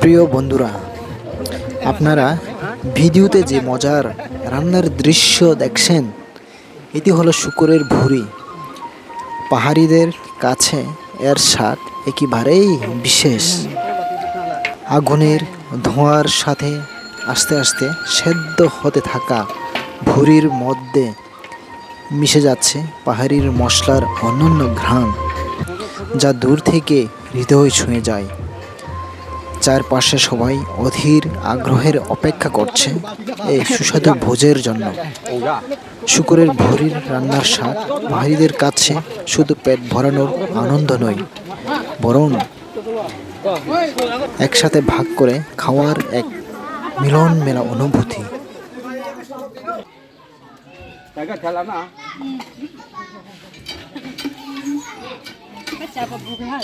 প্রিয় বন্ধুরা, আপনারা ভিডিওতে যে মজার রান্নার দৃশ্য দেখছেন, এটি হলো শুকরের ভুঁড়ি। পাহাড়িদের কাছে এর স্বাদ একেবারেই বিশেষ। আগুনের ধোঁয়ার সাথে আস্তে আস্তে সেদ্ধ হতে থাকা ভুঁড়ির মধ্যে মিশে যাচ্ছে পাহাড়ির মশলার অনন্য ঘ্রাণ। যা দূর থেকে হৃদয় ছুঁয়ে যায়। চারপাশে সবাই অধীর আগ্রহের অপেক্ষা করছে এই সুস্বাদু ভোজের জন্য। শুকুরের ভরির রান্নার স্বাদ পাহাড়িদের কাছে শুধু পেট ভরানোর আনন্দ নয়, বরং একসাথে ভাগ করে খাওয়ার এক মিলন মেলা অনুভূতি জায়গা 下坡不会看